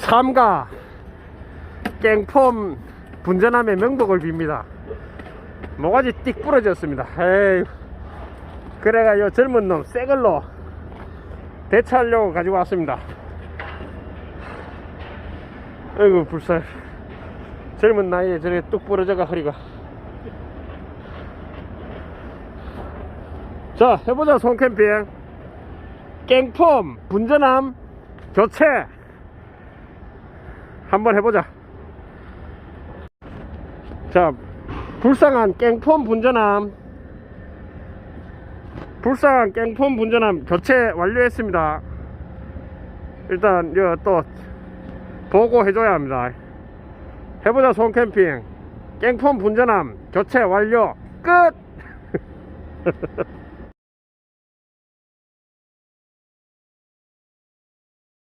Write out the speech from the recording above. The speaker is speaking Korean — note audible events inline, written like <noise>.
삼가 깽폼 분전함의 명복을 빕니다. 모가지 띡 부러졌습니다. 에이, 그래가 요 젊은 놈 새걸로 대체하려고 가지고 왔습니다. 아이고 불살. 젊은 나이에 저렇게 뚝 부러져가 허리가. 자 해보자 손캠핑. 깽폼 분전함 교체 한번 해보자. 자, 불쌍한 깽폼 분전함. 불쌍한 깽폼 분전함 교체 완료했습니다. 일단, 이거 또, 보고해줘야 합니다. 해보자, 손캠핑. 깽폼 분전함 교체 완료. 끝! <laughs>